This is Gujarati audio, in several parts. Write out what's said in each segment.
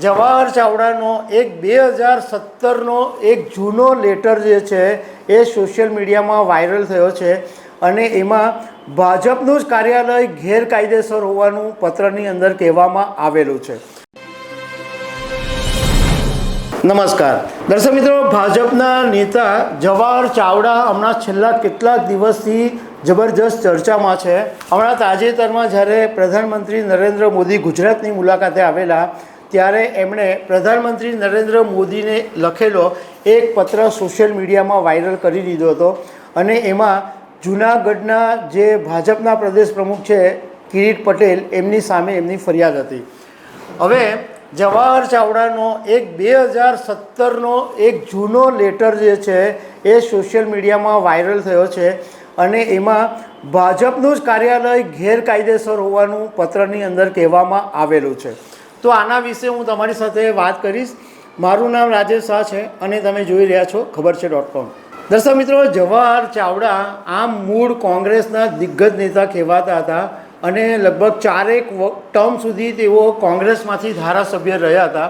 જવાહર ચાવડાનો એક બે હજાર સત્તરનો એક જૂનો લેટર જે છે એ સોશિયલ મીડિયામાં વાયરલ થયો છે અને એમાં ભાજપનું જ કાર્યાલય ગેરકાયદેસર હોવાનું પત્રની અંદર કહેવામાં આવેલું છે. નમસ્કાર. દર્શક મિત્રો, ભાજપના નેતા જવાહર ચાવડા હમણાં છેલ્લા કેટલાક દિવસથી જબરજસ્ત ચર્ચામાં છે. હમણાં તાજેતરમાં જ્યારે પ્રધાનમંત્રી નરેન્દ્ર મોદી ગુજરાતની મુલાકાતે આવેલા ત્યારે એમણે પ્રધાનમંત્રી નરેન્દ્ર મોદીને લખેલો એક પત્ર સોશિયલ મીડિયામાં વાયરલ કરી દીધો હતો. અને એમાં જૂનાગઢના જે ભાજપના પ્રદેશ પ્રમુખ છે, કિરીટ પટેલ, એમની સામે એમની ફરિયાદ હતી. હવે જવાહર ચાવડાનો એક બે હજાર સત્તરનો એક જૂનો લેટર જે છે, એ સોશિયલ મીડિયામાં વાયરલ થયો છે. અને એમાં ભાજપનું જ કાર્યાલય ગેરકાયદેસર હોવાનું પત્રની અંદર કહેવામાં આવેલું છે. તો આના વિશે હું તમારી સાથે વાત કરીશ. મારું નામ રાજેશ શાહ છે અને તમે જોઈ રહ્યા છો ખબર છે ડોટ કોમ દર્શક મિત્રો, જવાહર ચાવડા આમ મૂળ કોંગ્રેસના દિગ્ગજ નેતા કહેવાતા હતા અને લગભગ ચારેક ટર્મ સુધી તેઓ કોંગ્રેસમાંથી ધારાસભ્ય રહ્યા હતા.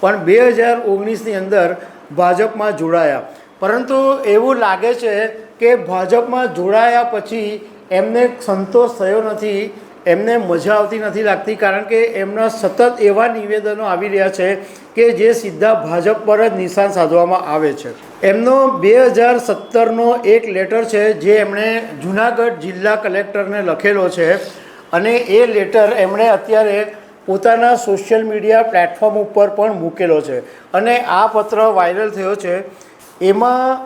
પણ બે હજાર ઓગણીસની અંદર ભાજપમાં જોડાયા. પરંતુ એવું લાગે છે કે ભાજપમાં જોડાયા પછી એમને સંતોષ થયો નથી. એમને મજા આવતી નથી લાગતી કારણ કે એમના સતત એવા નિવેદનો આવી રહ્યા છે કે જે સીધા ભાજપ પર જ નિશાન સાધવામાં આવે છે. એમનો બે હજાર સત્તરનો એક લેટર છે જે એમણે જુનાગઢ જિલ્લા કલેક્ટરને લખેલો છે અને એ લેટર એમણે અત્યારે પોતાના સોશિયલ મીડિયા પ્લેટફોર્મ ઉપર પણ મૂકેલો છે. અને આ પત્ર વાયરલ થયો છે. એમાં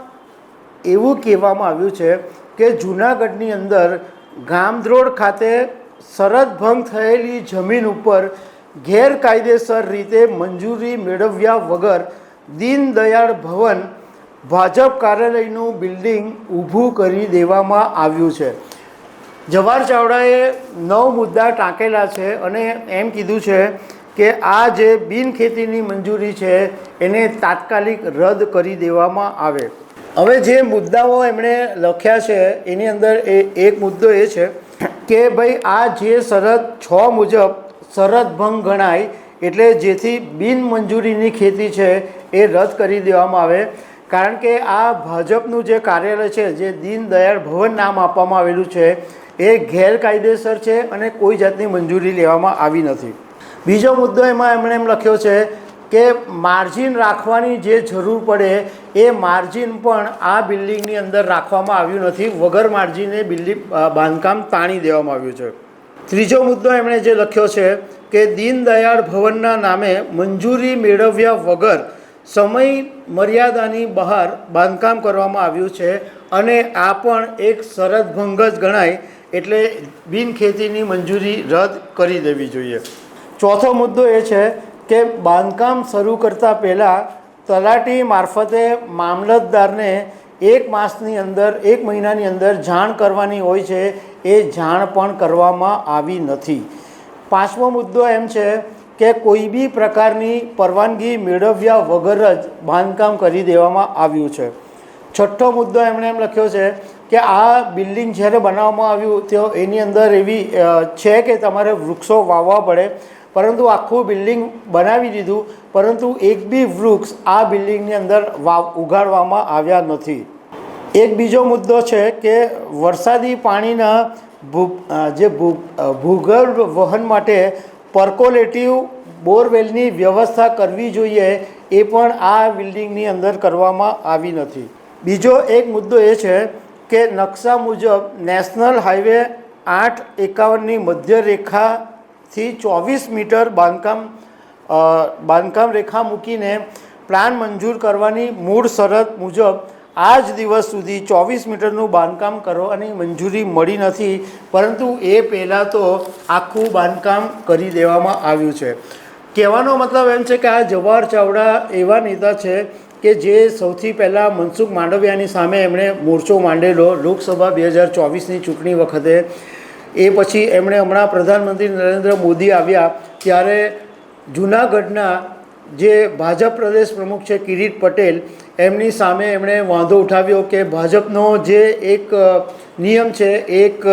એવું કહેવામાં આવ્યું છે કે જૂનાગઢની અંદર ગામદ્રોડ ખાતે શરત ભંગ થયેલી જમીન ઉપર ગેરકાયદેસર રીતે મંજૂરી મેળવ્યા વગર દીનદયાળ ભવન ભાજપ કાર્યાલયનું બિલ્ડિંગ ઊભું કરી દેવામાં આવ્યું છે. જવાહર ચાવડાએ નવ મુદ્દા ટાંકેલા છે અને એમ કીધું છે કે આ જે બિનખેતીની મંજૂરી છે એને તાત્કાલિક રદ કરી દેવામાં આવે. હવે જે મુદ્દાઓ એમણે લખ્યા છે એની અંદર એ એક મુદ્દો એ છે કે ભાઈ આ જે શરત છ મુજબ શરત ભંગ ગણાય, એટલે જેથી બિનમંજૂરીની ખેતી છે એ રદ કરી દેવામાં આવે. કારણ કે આ ભાજપનું જે કાર્યાલય છે, જે દીનદયાળ ભવન નામ આપવામાં આવેલું છે, એ ગેરકાયદેસર છે અને કોઈ જાતની મંજૂરી લેવામાં આવી નથી. બીજો મુદ્દો એમાં એમણે એમ લખ્યો છે કે માર્જિન રાખવાની જે જરૂર પડે, એ માર્જિન પણ આ બિલ્ડિંગની અંદર રાખવામાં આવ્યું નથી. વગર માર્જિને બિલ્ડિંગ બાંધકામ તાણી દેવામાં આવ્યું છે. ત્રીજો મુદ્દો એમણે જે લખ્યો છે કે દીનદયાળ ભવનના નામે મંજૂરી મેળવ્યા વગર સમય મર્યાદાની બહાર બાંધકામ કરવામાં આવ્યું છે અને આ પણ એક શરત ભંગ જ ગણાય એટલે બિનખેતીની મંજૂરી રદ કરી દેવી જોઈએ. ચોથો મુદ્દો એ છે કે બાંધકામ શરૂ કરતાં પહેલાં તલાટી મારફતે મામલતદારને એક માસની અંદર, એક મહિનાની અંદર જાણ કરવાની હોય છે, એ જાણ પણ કરવામાં આવી નથી. પાંચમો મુદ્દો એમ છે કે કોઈ બી પ્રકારની પરવાનગી મેળવ્યા વગર જ બાંધકામ કરી દેવામાં આવ્યું છે. છઠ્ઠો મુદ્દો એમણે એમ લખ્યો છે કે આ બિલ્ડિંગ જ્યારે બનાવવામાં આવ્યું, તો એની અંદર એવી છે કે તમારે વૃક્ષો વાવવા પડે. પરંતુ આખું બિલ્ડિંગ બનાવી દીધું, પરંતુ એક બી વૃક્ષ આ બિલ્ડિંગની અંદર વાવ ઉગાડવામાં આવ્યા નથી. એક બીજો મુદ્દો છે કે વરસાદી પાણીના ભૂ જે ભૂ ભૂગર્ભ વહન માટે પર્કોલેટિવ બોરવેલની વ્યવસ્થા કરવી જોઈએ એ પણ આ બિલ્ડિંગની અંદર કરવામાં આવી નથી. બીજો એક મુદ્દો એ છે કે નકશા મુજબ નેશનલ હાઈવે આઠ એકાવનની મધ્ય રેખાથી ચોવીસ મીટર બાંધકામ બાંધકામ રેખા મૂકીને પ્લાન મંજૂર કરવાની મૂળ શરત મુજબ આ જ દિવસ સુધી ચોવીસ મીટરનું બાંધકામ કરવાની મંજૂરી મળી નથી, પરંતુ એ પહેલાં તો આખું બાંધકામ કરી દેવામાં આવ્યું છે. કહેવાનો મતલબ એમ છે કે આ જવાહર ચાવડા એવા નેતા છે કે જે સૌથી પહેલાં મનસુખ માંડવિયાની સામે એમણે મોરચો માંડેલો લોકસભા બે હજાર ચોવીસની ચૂંટણી વખતે એ પછી એમણે હમણાં પ્રધાનમંત્રી નરેન્દ્ર મોદી આવ્યા ત્યારે જૂનાગઢના જે ભાજપ પ્રદેશ પ્રમુખ છે કિરીટ પટેલ, એમની સામે એમણે વાંધો ઉઠાવ્યો કે ભાજપનો જે એક નિયમ છે એક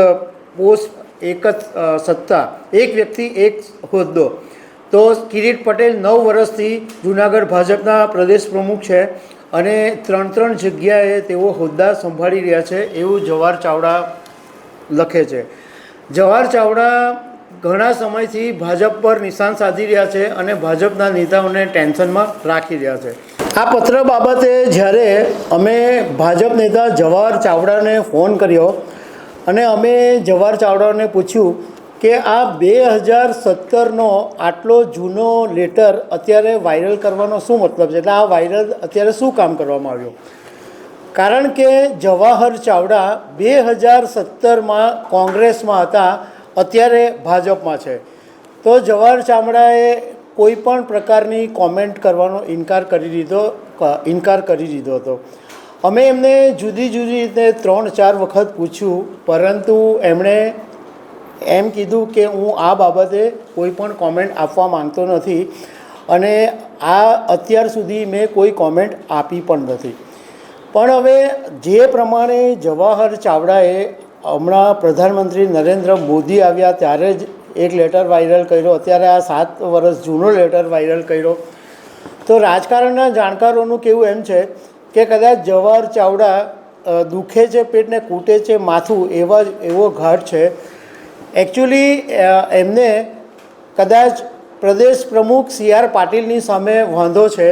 પોસ્ટ એક જ સત્તા, એક વ્યક્તિ, એક હોદ્દો. તો કિરીટ પટેલ નવ વર્ષથી જુનાગઢ ભાજપના પ્રદેશ પ્રમુખ છે અને ત્રણ ત્રણ જગ્યાએ તેઓ હોદ્દા સંભાળી રહ્યા છે એવું જવાહર ચાવડા લખે છે. જવાહર ચાવડા ઘણા સમયથી ભાજપ પર નિશાન સાધી રહ્યા છે અને ભાજપના નેતાઓને ટેન્શનમાં રાખી રહ્યા છે. આ પત્ર બાબતે જ્યારે અમે ભાજપ નેતા જવાહર ચાવડાને ફોન કર્યો અને અમે જવાહર ચાવડાને પૂછ્યું કે આ બે હજાર સત્તરનો આટલો જૂનો લેટર અત્યારે વાયરલ કરવાનો શું મતલબ છે? એટલે આ વાયરલ અત્યારે શું કામ કરવામાં આવ્યું? કારણ કે જવાહર ચાવડા બે હજાર સત્તરમાં કોંગ્રેસમાં હતા, અત્યારે ભાજપમાં છે. તો જવાહર ચાવડાએ કોઈ પણ પ્રકારની કોમેન્ટ કરવાનો ઇનકાર કરી દીધો ઇનકાર કરી દીધો હતો. અમે એમને જુદી જુદી રીતે ત્રણ ચાર વખત પૂછ્યું, પરંતુ એમણે એમ કીધું કે હું આ બાબતે કોઈ પણ કોમેન્ટ આપવા માંગતો નથી અને આ અત્યાર સુધી મેં કોઈ કોમેન્ટ આપી પણ નથી. પણ હવે જે પ્રમાણે જવાહર ચાવડાએ હમણાં પ્રધાનમંત્રી નરેન્દ્ર મોદી આવ્યા ત્યારે જ એક લેટર વાયરલ કર્યો. અત્યારે આ સાત વર્ષ જૂનો લેટર વાયરલ કર્યો. તો રાજકારણના જાણકારોનું કેવું એમ છે કે કદાચ જવાહર ચાવડા દુખે છે પેટને, કૂટે છે માથું એવા એવો ઘાટ છે. એકચ્યુઅલી એમને કદાચ પ્રદેશ પ્રમુખ સી આર પાટીલની સામે વાંધો છે.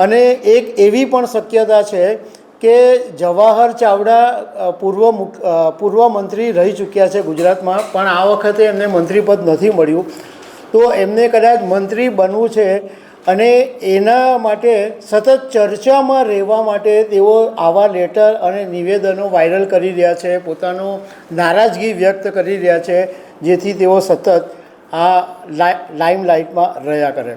અને એક એવી પણ શક્યતા છે કે જવાહર ચાવડા પૂર્વ પૂર્વ મંત્રી રહી ચૂક્યા છે ગુજરાતમાં, પણ આ વખતે એમને મંત્રીપદ નથી મળ્યું. તો એમને કદાચ મંત્રી બનવું છે અને એના માટે સતત ચર્ચામાં રહેવા માટે તેઓ આવા લેટર અને નિવેદનો વાયરલ કરી રહ્યા છે, પોતાનો નારાજગી વ્યક્ત કરી રહ્યા છે, જેથી તેઓ સતત આ લાઇમ લાઇટમાં રહ્યા કરે.